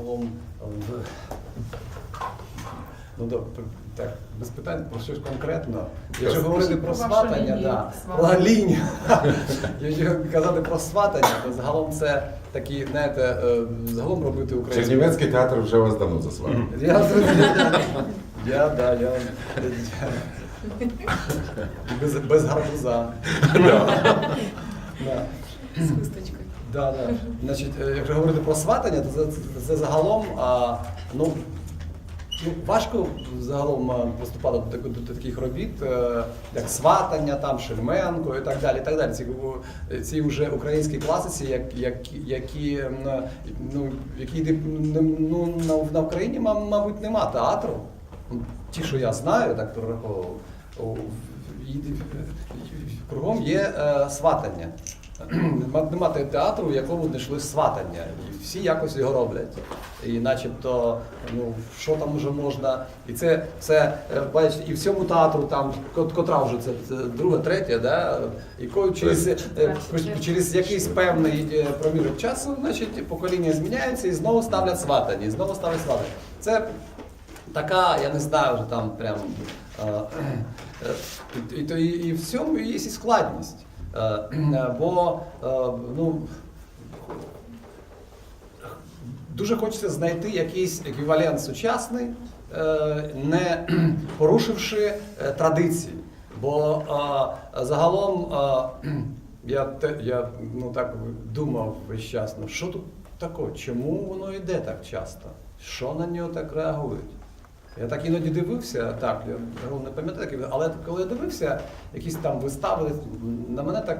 загалом е, в- ну, да, так, без питань про щось конкретно. Якщо говорити про Про сватання, лінію да, про лінію. Якщо казати про сватання, то загалом це такі, знаєте, е, загалом робити українську. Чернівецький театр вже вас давно засватив. Я. Я, да, я. Без, без гарбуза. Да. З хусточкою. Да, да. Значить, е, якщо говорити про сватання, то це, це, загалом а, ну, ну, важко загалом а, приступати до, до таких робіт, е, як сватання, там, Шельменко і так далі. І так далі. Ці, ці вже українські класиці, як, які, які, м, ну, які ну, на, на Україні, ма- мабуть, нема театру. Ті, що я знаю, так і- кругом є е, сватання. Нема- Нема театру, в якому не йшли сватання. І всі якось його роблять. І начебто, ну, що там вже можна. І це, це е, бачите, і в цьому театру, там, котра вже це, це друга, третя, да? і ко- через, е, через якийсь певний е, проміжок часу, значить, покоління зміняється і знову ставлять сватання, і знову ставлять сватання. Це така, я не знаю, вже там прям. І, і, і, і в цьому є і складність. Е, Бо е, ну, дуже хочеться знайти якийсь еквівалент сучасний, е, не порушивши традиції. Бо загалом я, я ну, так думав весь час, ну що тут такого, чому воно йде так часто? Що на нього так реагують? Я так іноді дивився, так, я ну, не пам'ятаю, але коли я дивився якісь там вистави, на мене так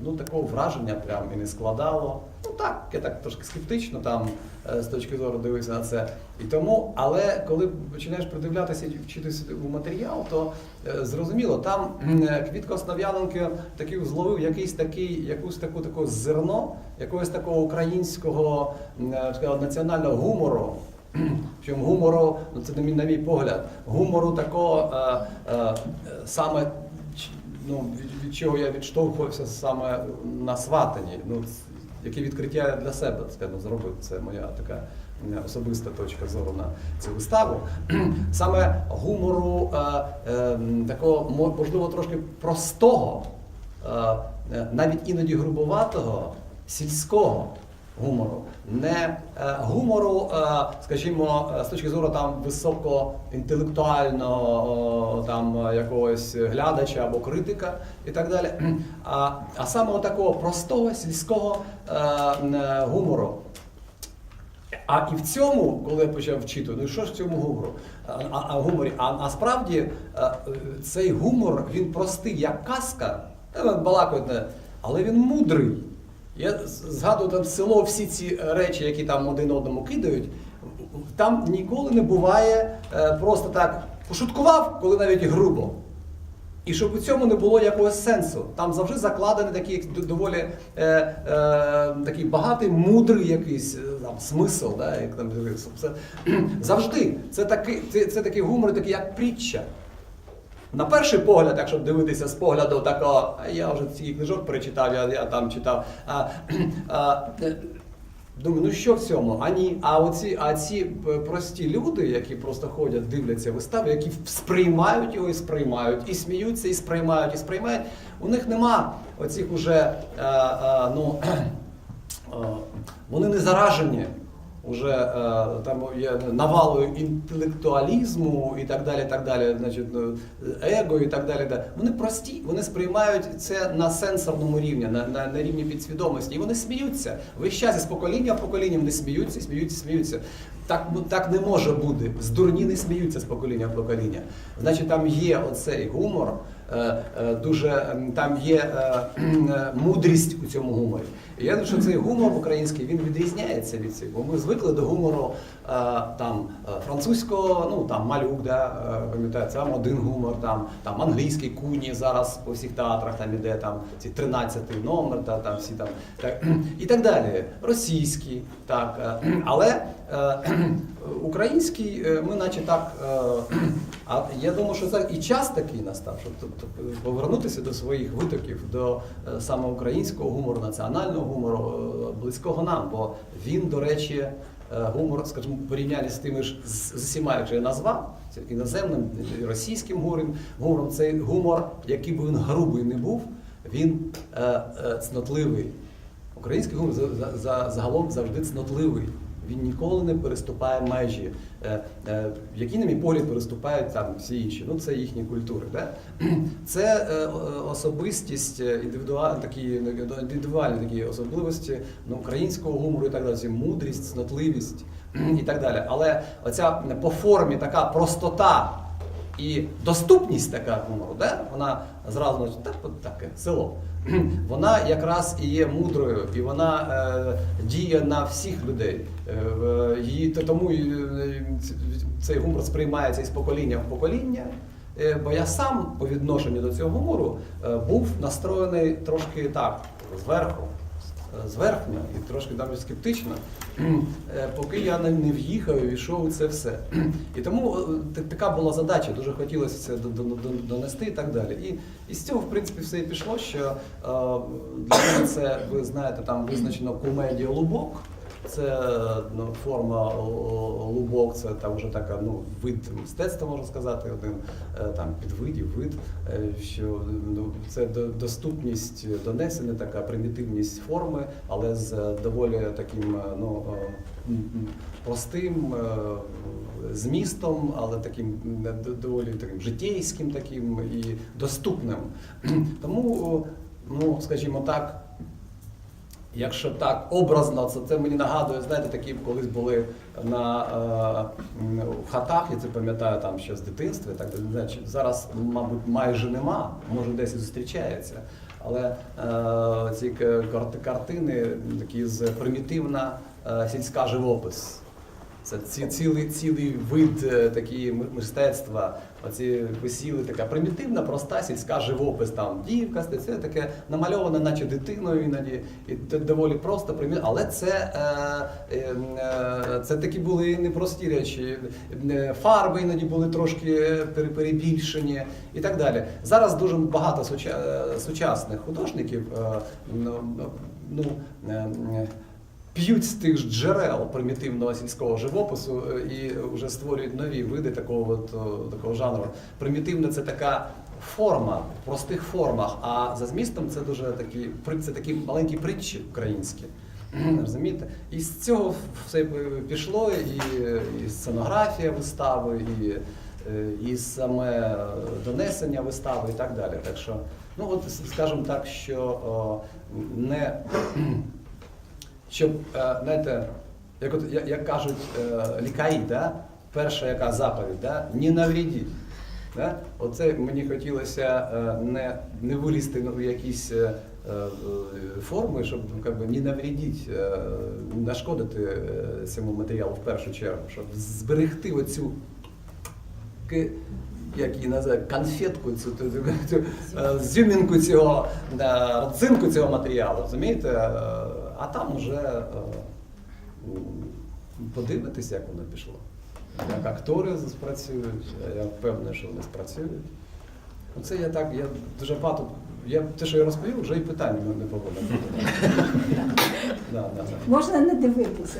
ну, такого враження прям і не складало. Ну так, я так трошки скептично там е, з точки зору дивився на це. І тому, але коли починаєш придивлятися і вчитися у матеріал, то е, зрозуміло, там е, Квітко Основ'яненко такий зловив якийсь такий, якусь таку таку зерно, якогось такого українського національного гумору. Причому гумору, ну це на мій, погляд, гумору такого е, е, саме ну, від, від чого я відштовхувався саме на сватанні. Ну, яке відкриття я для себе скажімо, зробив. Це моя така особиста точка зору на цю виставу. Саме гумору е, е, такого, можливо, трошки простого, е, е, навіть іноді грубоватого, сільського гумору, не е, гумору, е, скажімо, е, з точки зору там високоінтелектуального там якогось глядача або критика і так далі, а, а саме такого простого сільського гумору. А і в цьому, коли я почав вчити, ну що ж в цьому гумору? А, а, гуморі, а насправді цей гумор він простий, як казка, е, балакають, не, але він мудрий. Я згадую там село, всі ці речі, які там один одному кидають, там ніколи не буває е, просто так пошуткував, коли навіть грубо. І щоб у цьому не було якогось сенсу. Там завжди закладений такий доволі е, е, такий багатий, мудрий якийсь е, там, смисл. Да, як там, завжди це такий, це, це такий гумор, такий як притча. На перший погляд, якщо дивитися з погляду такого, я вже ці книжок перечитав, я, я там читав. А, а, е, Думаю, ну що в цьому? А ні. А оці, а ці е, прості люди, які просто ходять, дивляться вистави, які сприймають його і сприймають, і сміються, і сприймають, і сприймають. У них нема оцих уже, е, е, ну, е, вони не заражені уже е, там є навалою інтелектуалізму і так далі, так далі, значить, ну, его і так далі. да. Вони прості, вони сприймають це на сенсорному рівні, на, на, на рівні підсвідомості, і вони сміються. Весь час із покоління в покоління вони сміються, сміються, сміються. Так, так не може бути. З дурні не сміються з покоління в покоління. Значить, там є оцей гумор, дуже ем, там є е, е, мудрість у цьому гуморі. І я думаю, що цей гумор український він відрізняється від цього. Бо ми звикли до гумору е, там е, французького, ну там малюк, да, е, там один гумор, там, там англійський куні зараз по всіх театрах там іде там ці 13-й номер, та там всі там так, і так далі. Російський, так, е, але е, український, е, ми наче так. А я думаю, що це і час такий настав, щоб тобто, повернутися до своїх витоків, до е, саме українського гумору, національного гумору, е, близького нам. Бо він, до речі, е, гумор, скажімо, в порівнянні з тими ж з, усіма, якщо я назвав, іноземним, російським гумором, гумором, цей гумор, який би він грубий не був, він е, е, цнотливий. Український гумор за, за, за, загалом завжди цнотливий. Він ніколи не переступає межі, в якій які, на мій погляд, переступають там всі інші. Ну, це їхні культури. Да? Це е, особистість, е, індивідуальні такі, індивідуальні такі особливості ну, українського гумору і так далі, мудрість, снотливість і так далі. Але оця по формі така простота і доступність така гумору, да? вона зразу значить, так, таке село. Вона якраз і є мудрою, і вона е, діє на всіх людей. Е, її, тому е, цей гумор сприймається із покоління в покоління. Е, бо я сам по відношенню до цього гумору е, був настроєний трошки так, зверху, е, зверхньо і трошки навіть скептично, е, поки я не, в'їхав і війшов у це все. І тому е, така була задача, дуже хотілося це до- до- до- донести і так далі. І, і з цього, в принципі, все і пішло, що для мене це, ви знаєте, там визначено комедія лубок. Це ну, форма лубок, це там вже така ну, вид мистецтва, можна сказати, один е, там підвидів, вид, е, що ну, це доступність донесення, така примітивність форми, але з доволі таким е, ну, простим змістом, але таким доволі таким житейським таким і доступним. Тому, ну, скажімо так, Якщо так образно, це, це мені нагадує, знаєте, такі колись були на е, хатах, я це пам'ятаю там ще з дитинства. Так. Значить, зараз, мабуть, майже нема, може десь і зустрічається. Але е, ці картини такі з примітивна е, сільська живопис. Це ці, цілий, цілий вид е, такі мистецтва. Оці висіли така примітивна, проста сільська живопис. Там дівка, це таке намальоване, наче дитиною іноді, і це доволі просто примітивно. Але це, е, е, е, це такі були непрості речі. Е, Фарби іноді були трошки пере- перебільшені і так далі. Зараз дуже багато суча- сучасних художників. е, ну, ну, е, п'ють з тих ж джерел примітивного сільського живопису е, і вже створюють нові види такого, от, такого жанру. Примітивне це така форма в простих формах, а за змістом це дуже такі це такі маленькі притчі українські. Розумієте? І з цього все пішло, і, і сценографія вистави, і, е, і саме донесення вистави, і так далі. Так що, ну от скажімо так, що о, не щоб, е, знаєте, як, от, як, кажуть е, лікарі, да? перша яка заповідь, да? не навредіть. Да? Оце мені хотілося е, не, не вилізти в якісь форми, щоб ну, би, не навредіть, нашкодити цьому матеріалу в першу чергу, щоб зберегти оцю як її називають, конфетку, цю, цю, цю, цю зюмінку цього, родзинку цього матеріалу, розумієте? А там уже е, подивитися, як воно пішло. Як актори спрацюють, я впевнений, що вони спрацюють. Ну, це я так, я дуже багато. Я те, що я розповів, вже і питання не- повинно бути. Можна не дивитися.